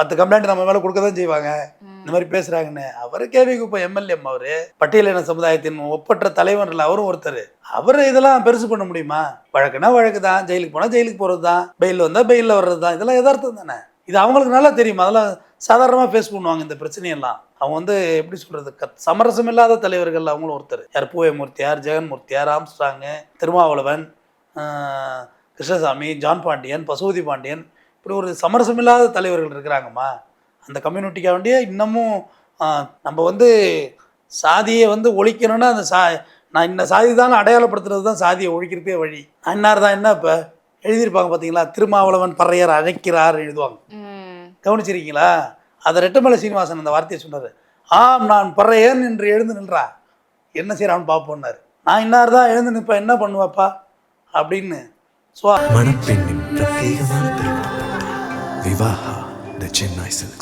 பத்து கம்ப்ளைண்ட் நம்ம மேலே கொடுக்க தான் செய்வாங்க இந்த மாதிரி பேசுறாங்கன்னு. அவர் கேள்வி குப்பம் எம்எல்ஏ அவரு பட்டியலின சமுதாயத்தின் ஒப்பற்ற தலைவர்ல அவரும் ஒருத்தர். அவர் இதெல்லாம் பெருசு பண்ண முடியுமா? வழக்குனா வழக்கு தான் ஜெயிலுக்கு போனால் ஜெயிலுக்கு போகிறது தான் பெயில் வந்தால் பெயிலில் வர்றது தான் இதெல்லாம் யதார்த்தம் தானே? இது அவங்களுக்கு நல்லா தெரியும்? அதெல்லாம் சாதாரணமாக ஃபேஸ் பண்ணுவாங்க இந்த பிரச்சனையெல்லாம். அவங்க வந்து எப்படி சொல்கிறது க சமரசம் இல்லாத தலைவர்கள் அவங்களும் ஒருத்தர். யார் பூயமூர்த்தியார் ஜெகன்மூர்த்தியார் ஆம்ஸ்ட்ராங்கு திருமாவளவன் கிருஷ்ணசாமி ஜான் பாண்டியன் பசுபதி பாண்டியன் இப்படி ஒரு சமரசமில்லாத தலைவர்கள் இருக்கிறாங்கம்மா. அந்த கம்யூனிட்டிக்காக வேண்டிய இன்னமும் நம்ம வந்து சாதியை வந்து ஒழிக்கணும்னா அந்த சா நான் இந்த சாதி தான் அடையாளப்படுத்துறது தான் சாதியை ஒழிக்கிறதே வழி. அன்னார் தான் என்ன இப்போ? எழுதியிருப்பாங்க பார்த்தீங்களா திருமாவளவன் பறையர் அழைக்கிறார் எழுதுவாங்க. கவனிச்சிருக்கீங்களா? அதை ரெட்டமலை சீனிவாசன் அந்த வார்த்தையை சொன்னார். ஆம் நான் பறையன் என்று எழுந்து நின்றா. என்ன செய்கிறான்னு பார்ப்போன்னாரு. நான் இன்னார் தான் எழுந்து நிற்பேன் என்ன பண்ணுவாப்பா? அப்படின்னு ஸோ വിവാഹ ദ ചെന്നൈ സിൽക്സ്